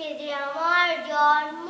সে যে আমার জন্ম